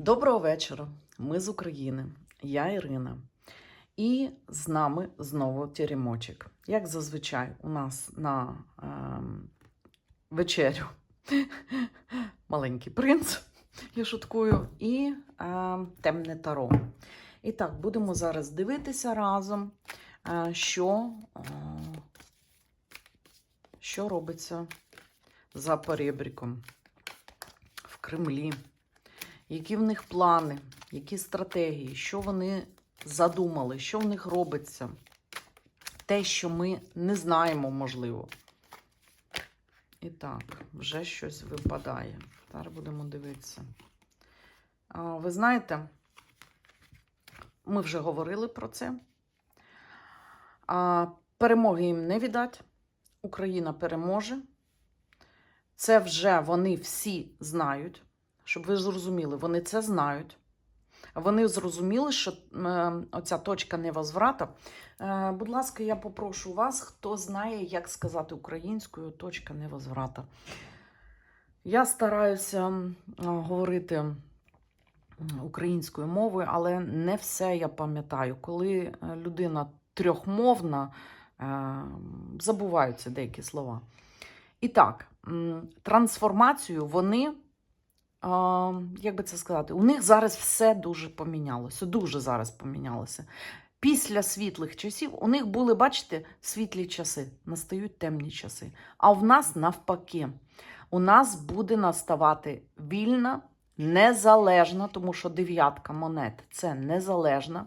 Доброго вечора. Ми з України. Я Ірина. І з нами знову Теремочок. Як зазвичай, у нас на ем, вечерю маленький принц, я шуткую, і ем, темне таро. І так, будемо зараз дивитися разом, е, що, е, що робиться за перебріком в Кремлі які в них плани, які стратегії, що вони задумали, що в них робиться. Те, що ми не знаємо, можливо. І так, вже щось випадає. Зараз будемо дивитися. А, ви знаєте, ми вже говорили про це. А, перемоги їм не віддать. Україна переможе. Це вже вони всі знають щоб ви зрозуміли, вони це знають. Вони зрозуміли, що е, оця точка невозврата. Е, будь ласка, я попрошу вас, хто знає, як сказати українською точка невозврата. Я стараюся говорити українською мовою, але не все я пам'ятаю. Коли е, людина трьохмовна, е, забуваються деякі слова. І так, трансформацію вони а, як би це сказати, у них зараз все дуже помінялося. Дуже зараз помінялося. Після світлих часів у них були, бачите, світлі часи, настають темні часи. А в нас навпаки, у нас буде наставати вільна, незалежна, тому що дев'ятка монет це незалежна.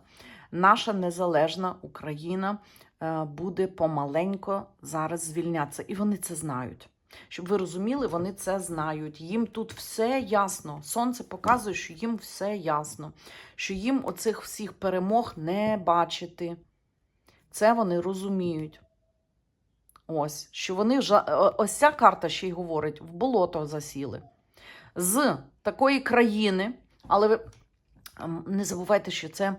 Наша незалежна Україна е, буде помаленько зараз звільнятися. І вони це знають. Щоб ви розуміли, вони це знають. Їм тут все ясно. Сонце показує, що їм все ясно, що їм оцих всіх перемог не бачити. Це вони розуміють. Ось, що вони вже, ось ця карта ще й говорить, в болото засіли. З такої країни, але ви не забувайте, що це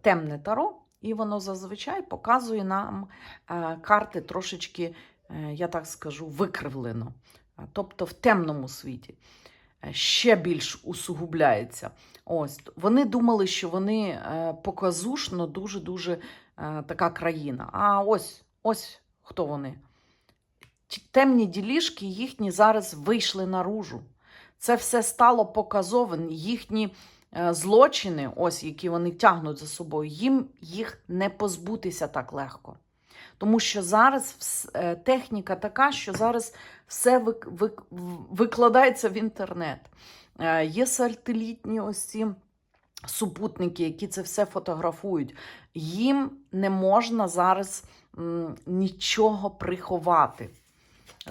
темне таро, і воно зазвичай показує нам е, карти трошечки я так скажу, викривлено. Тобто в темному світі е, ще більш усугубляється. Ось Вони думали, що вони е, показушно дуже-дуже така країна. А ось ось хто вони. Темні ділішки їхні зараз вийшли наружу. Це все стало показовим. Їхні злочини, ось які вони тягнуть за собою, їм їх не позбутися так легко. Тому що зараз е, техніка така, що зараз все викладається в інтернет. Е, є сателітні ось ці супутники, які це все фотографують. Їм не можна зараз нічого приховати.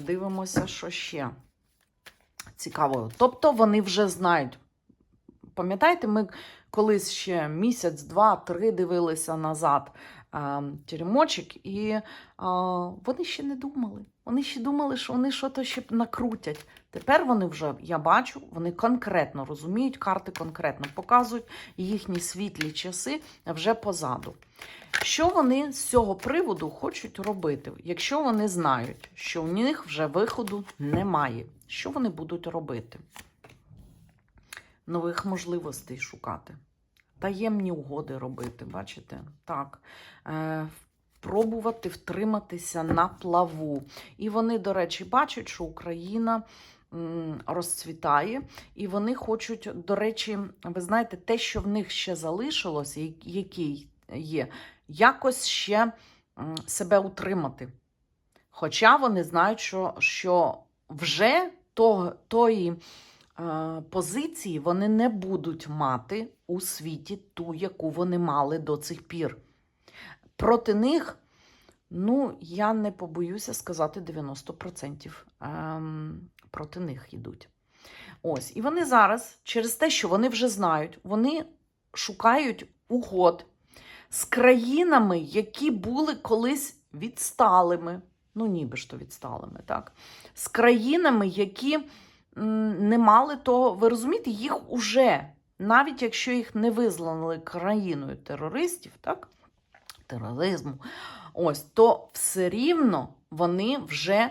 Дивимося, що ще цікаво. Тобто вони вже знають. Пам'ятаєте, ми колись ще місяць, два, три дивилися назад теремочок, і а, вони ще не думали. Вони ще думали, що вони щось ще накрутять. Тепер вони вже, я бачу, вони конкретно розуміють, карти конкретно показують їхні світлі часи вже позаду. Що вони з цього приводу хочуть робити, якщо вони знають, що в них вже виходу немає? Що вони будуть робити? Нових можливостей шукати таємні угоди робити, бачите? Так. Е, Пробувати втриматися на плаву. І вони, до речі, бачать, що Україна розцвітає, і вони хочуть, до речі, ви знаєте, те, що в них ще залишилось, який є, якось ще себе утримати. Хоча вони знають, що що вже то, тої позиції вони не будуть мати у світі ту, яку вони мали до цих пір. Проти них, ну, я не побоюся сказати, 90% ем, проти них йдуть. Ось, І вони зараз, через те, що вони вже знають, вони шукають угод з країнами, які були колись відсталими, ну, ніби ж то відсталими, так? З країнами, які не мали того, ви розумієте, їх уже, навіть якщо їх не визнали країною терористів, так, тероризму, ось, то все рівно вони вже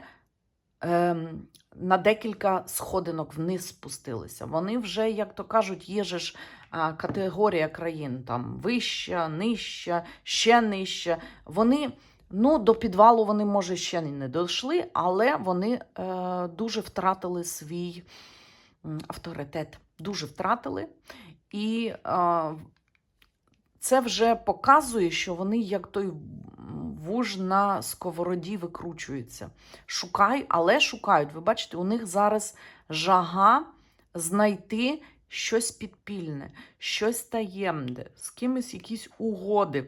ем, на декілька сходинок вниз спустилися. Вони вже, як то кажуть, є ж а, категорія країн там вища, нижча, ще нижча. Вони. Ну, до підвалу вони, може, ще не дійшли, але вони е, дуже втратили свій авторитет. Дуже втратили. І е, це вже показує, що вони, як той вуж на сковороді, викручуються. Шукають, але шукають. Ви бачите, у них зараз жага знайти щось підпільне, щось таємне, з кимось якісь угоди.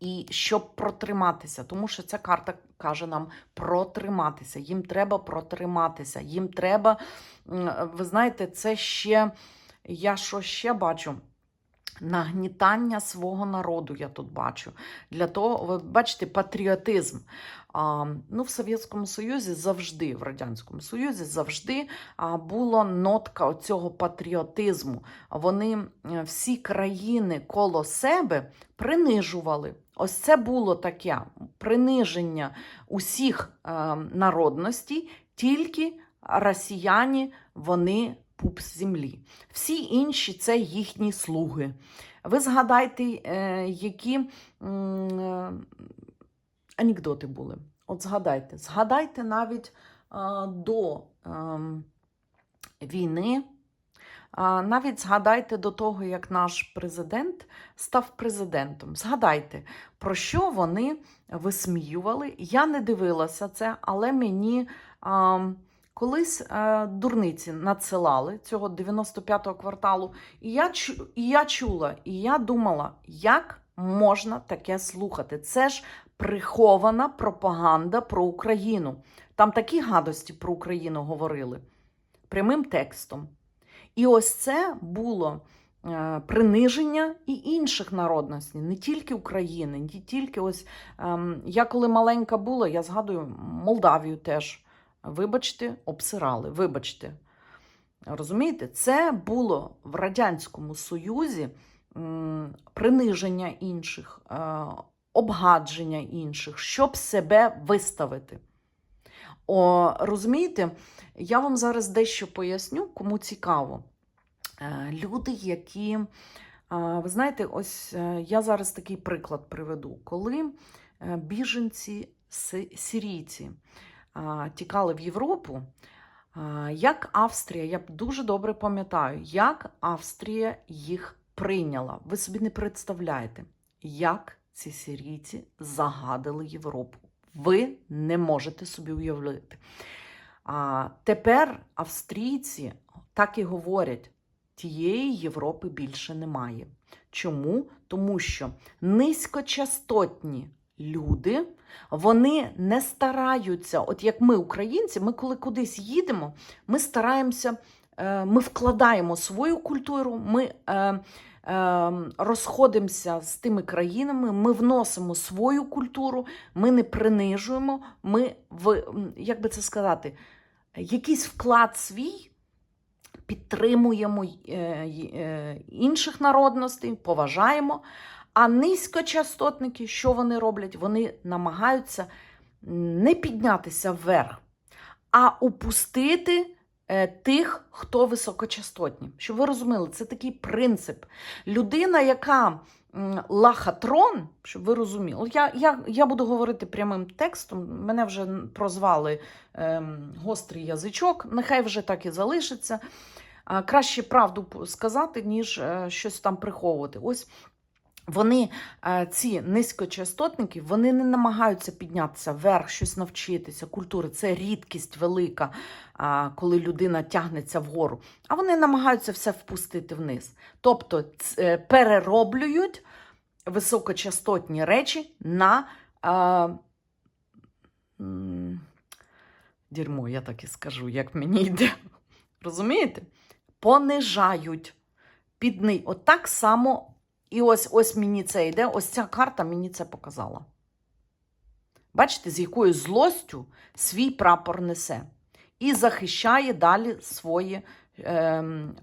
І щоб протриматися, тому що ця карта каже нам протриматися. Їм треба протриматися. Їм треба, ви знаєте, це ще я що ще бачу? Нагнітання свого народу я тут бачу. Для того, ви бачите, патріотизм. А, ну, в Совєтському Союзі завжди, в Радянському Союзі завжди а, була нотка цього патріотизму. Вони е, всі країни коло себе принижували. Ось це було таке приниження усіх е, народностей, тільки росіяни вони пуп з землі. Всі інші це їхні слуги. Ви згадайте, е, які е, анекдоти були. От згадайте, згадайте навіть до ем, війни. Навіть згадайте до того, як наш президент став президентом. Згадайте, про що вони висміювали. Я не дивилася це, але мені а, колись а, дурниці надсилали цього 95-го кварталу. І я, і я чула, і я думала, як можна таке слухати. Це ж прихована пропаганда про Україну. Там такі гадості про Україну говорили прямим текстом. І ось це було е, приниження і інших народностей, не тільки України, не тільки ось ем, я коли маленька була, я згадую Молдавію теж. Вибачте, обсирали. Вибачте. Розумієте, це було в Радянському Союзі приниження інших, е, обгадження інших, щоб себе виставити. О, розумієте, я вам зараз дещо поясню, кому цікаво. Е, Люди, які, е, ви знаєте, ось е, я зараз такий приклад приведу, коли біженці си- сирійці тікали в Європу, як Австрія, я дуже добре пам'ятаю, як Австрія їх прийняла. Ви собі не представляєте, як ці сирійці загадили Європу. Ви не можете собі уявити. А тепер австрійці так і говорять: тієї Європи більше немає. Чому? Тому що низькочастотні люди вони не стараються, от як ми, українці, ми коли кудись їдемо, ми стараємося, е, ми вкладаємо свою культуру, ми е, розходимося з тими країнами, ми вносимо свою культуру, ми не принижуємо, ми в, як би це сказати, якийсь вклад свій підтримуємо е, е, інших народностей, поважаємо. А низькочастотники, що вони роблять? Вони намагаються не піднятися вверх, а упустити тих, хто високочастотні. Щоб ви розуміли, це такий принцип. Людина, яка лахатрон, щоб ви розуміли, я, я, я буду говорити прямим текстом, мене вже прозвали ем, гострий язичок, нехай вже так і залишиться. Краще правду сказати, ніж е, щось там приховувати. Ось вони, е, ці низькочастотники, вони не намагаються піднятися вверх, щось навчитися, культури. Це рідкість велика, коли людина тягнеться вгору. А вони намагаються все впустити вниз. Тобто е, перероблюють високочастотні речі на а, дерьмо, я так і скажу, як мені йде. Розумієте? Понижають. Підни... От так само, і ось ось мені це йде, ось ця карта мені це показала. Бачите, з якою злостю свій прапор несе. І захищає далі свої а, м,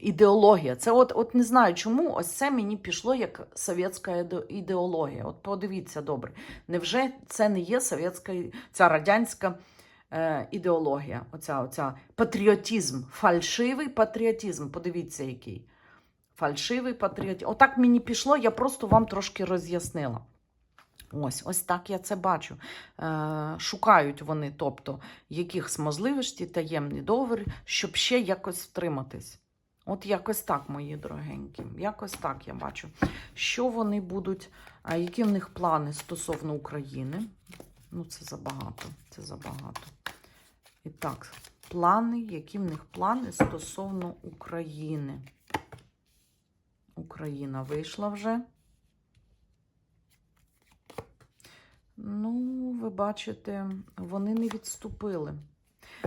ідеологія. Це от, от не знаю чому, ось це мені пішло як совєтська ідеологія. От подивіться добре. Невже це не є совєтська, ця радянська е, ідеологія, оця, оця патріотизм, фальшивий патріотизм. Подивіться, який. Фальшивий патріотизм. Отак мені пішло, я просто вам трошки роз'яснила. Ось, ось так я це бачу. Е, шукають вони, тобто, якихось можливостей, таємні договори, щоб ще якось втриматись. От якось так, мої дорогенькі. Якось так я бачу. Що вони будуть, а які в них плани стосовно України? Ну, це забагато. Це забагато. І так, плани, які в них плани стосовно України? Україна вийшла вже. Ну, ви бачите, вони не відступили.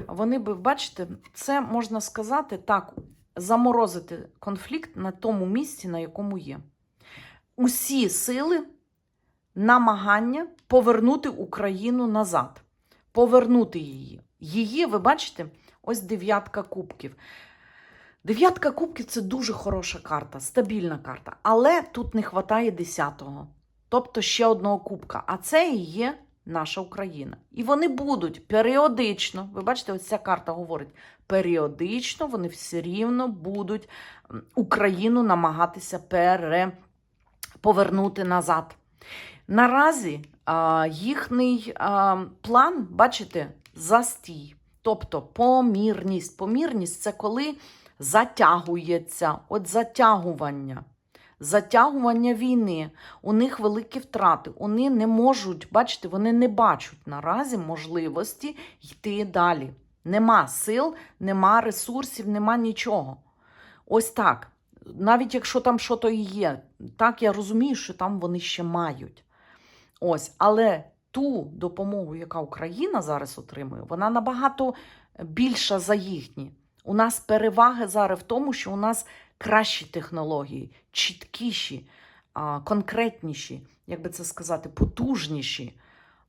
Вони би, бачите, це можна сказати так, заморозити конфлікт на тому місці, на якому є. Усі сили намагання повернути Україну назад, повернути її. Її, ви бачите, ось дев'ятка кубків. Дев'ятка кубків це дуже хороша карта, стабільна карта. Але тут не вистачає десятого. Тобто ще одного кубка. А це і є наша Україна. І вони будуть періодично, ви бачите, ось ця карта говорить, періодично вони все рівно будуть Україну намагатися пере... повернути назад. Наразі а, їхній а, план, бачите, застій. Тобто помірність. Помірність це коли затягується, от затягування. Затягування війни, у них великі втрати. Вони не можуть, бачите, вони не бачать наразі можливості йти далі. Нема сил, нема ресурсів, нема нічого. Ось так. Навіть якщо там щось і є, так я розумію, що там вони ще мають. Ось, але ту допомогу, яка Україна зараз отримує, вона набагато більша за їхні. У нас переваги зараз в тому, що у нас кращі технології, чіткіші, конкретніші, як би це сказати, потужніші.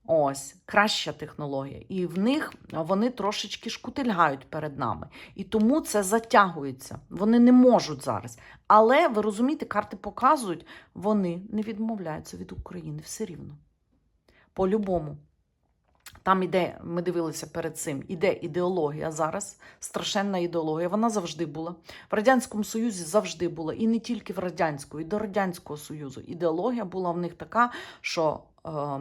Ось, краща технологія. І в них вони трошечки шкутильгають перед нами. І тому це затягується. Вони не можуть зараз. Але ви розумієте, карти показують, вони не відмовляються від України все рівно. По-любому. Там іде, ми дивилися перед цим, іде ідеологія зараз, страшенна ідеологія. Вона завжди була. В Радянському Союзі завжди була. І не тільки в Радянському, і до Радянського Союзу. Ідеологія була в них така, що е, е,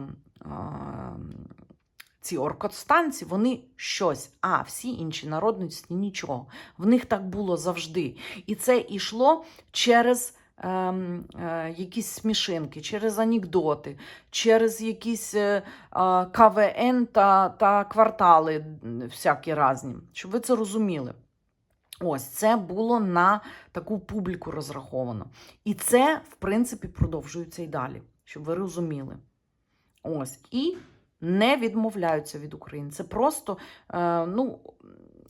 ці оркостанці, вони щось, а всі інші народності нічого. В них так було завжди. І це йшло через. Ем, е, якісь смішинки, через анекдоти, через якісь е, а, КВН та, та квартали всякі різні. Щоб ви це розуміли. Ось це було на таку публіку розраховано. І це, в принципі, продовжується і далі, щоб ви розуміли. Ось. І не відмовляються від України. Це просто, е, ну,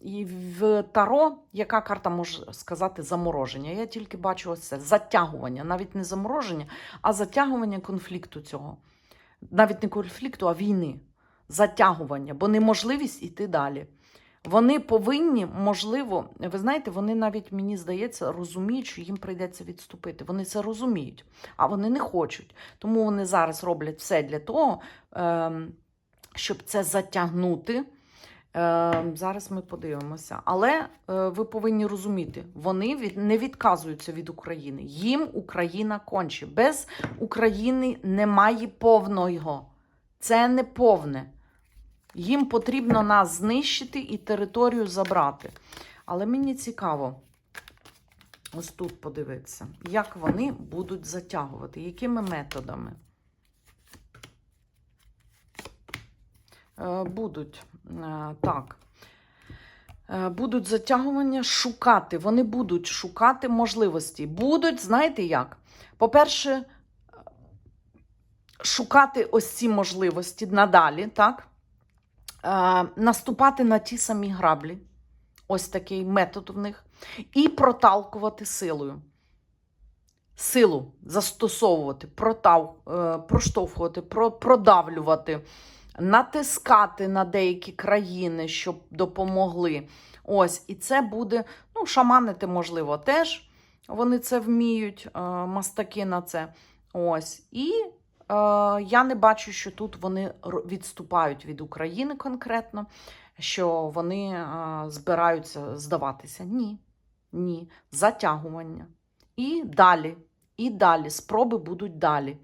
і в Таро, яка карта може сказати замороження? Я тільки бачу ось це затягування, навіть не замороження, а затягування конфлікту цього. Навіть не конфлікту, а війни. Затягування, бо неможливість іти далі. Вони повинні, можливо, ви знаєте, вони навіть, мені здається, розуміють, що їм прийдеться відступити. Вони це розуміють, а вони не хочуть. Тому вони зараз роблять все для того, ем, щоб це затягнути. Е, Зараз ми подивимося. Але е, ви повинні розуміти, вони від, не відказуються від України. Їм Україна конче. Без України немає повного. Це не повне. Їм потрібно нас знищити і територію забрати. Але мені цікаво, ось тут подивитися, як вони будуть затягувати, якими методами. Е, Будуть так. Е, Будуть затягування шукати. Вони будуть шукати можливості. Будуть, знаєте як? По-перше, шукати ось ці можливості надалі, так? Е, Наступати на ті самі граблі. Ось такий метод в них. І проталкувати силою. Силу застосовувати, протав, е, проштовхувати, продавлювати натискати на деякі країни, щоб допомогли. Ось, і це буде, ну, шаманити, можливо, теж. Вони це вміють, е, мастаки на це. Ось. І е, я не бачу, що тут вони відступають від України конкретно. що вони а, збираються здаватися. Ні. Ні. Затягування. І далі. І далі. Спроби будуть далі.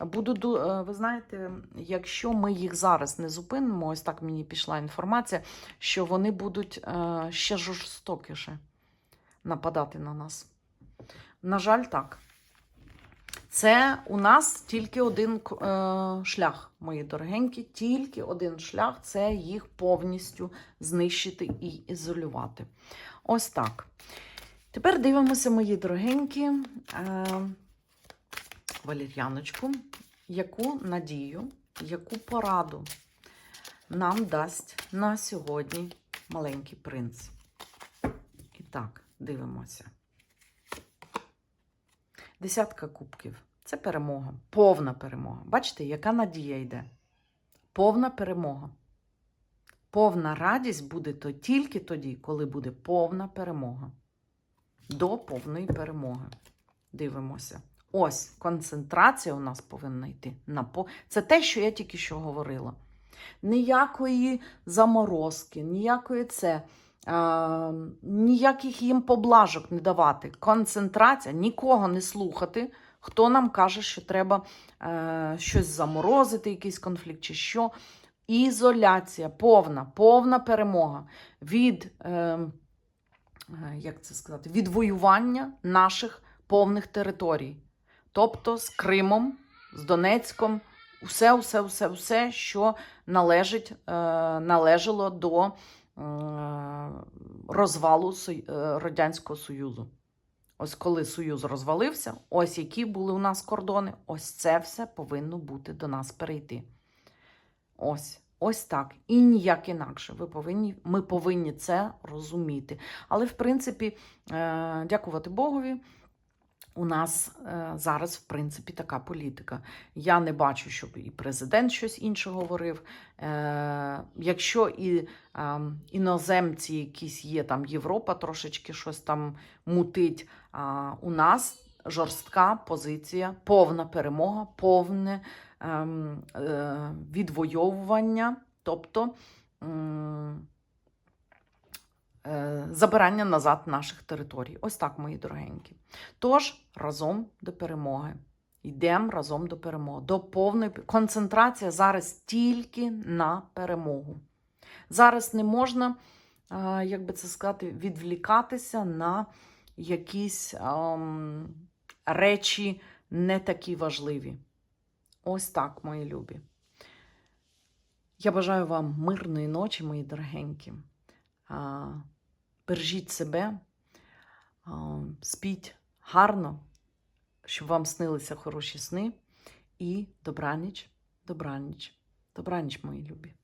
Буду, е, ви знаєте, якщо ми їх зараз не зупинимо, ось так мені пішла інформація, що вони будуть е, ще жорстокіше нападати на нас. На жаль, так. Це у нас тільки один е, шлях, мої дорогенькі, тільки один шлях це їх повністю знищити і ізолювати. Ось так. Тепер дивимося, мої дорогенькі, валір'яночку, яку надію, яку пораду нам дасть на сьогодні маленький принц. І так, дивимося. Десятка кубків. Це перемога, повна перемога. Бачите, яка надія йде? Повна перемога. Повна радість буде то тільки тоді, коли буде повна перемога. До повної перемоги. Дивимося. Ось концентрація у нас повинна йти на по. Це те, що я тільки що говорила. Ніякої заморозки, ніякої це, а, ніяких їм поблажок не давати. Концентрація, нікого не слухати. Хто нам каже, що треба е, щось заморозити, якийсь конфлікт чи що. Ізоляція, повна, повна перемога від, е, е, як це сказати, відвоювання наших повних територій. Тобто з Кримом, з Донецьком, усе, усе, усе, усе, що належить, е, належало до е, розвалу е, Радянського Союзу. Ось коли Союз розвалився, ось які були у нас кордони, ось це все повинно бути до нас перейти. Ось. Ось так. І ніяк інакше. Ви повинні, ми повинні це розуміти. Але, в принципі, дякувати Богові, у нас е, зараз, в принципі, така політика. Я не бачу, щоб і президент щось інше говорив. Е, якщо і е, іноземці якісь є, там Європа трошечки щось там мутить, а у нас жорстка позиція, повна перемога, повне ем, е, відвоювання, тобто забирання назад наших територій. Ось так, мої дорогенькі. Тож разом до перемоги. Йдемо разом до перемоги. До повної концентрація зараз тільки на перемогу. Зараз не можна, як би це сказати, відвлікатися на якісь ам, речі не такі важливі. Ось так, мої любі. Я бажаю вам мирної ночі, мої дорогенькі. Бережіть себе, спіть гарно, щоб вам снилися хороші сни. І добраніч, добраніч, добраніч, мої любі.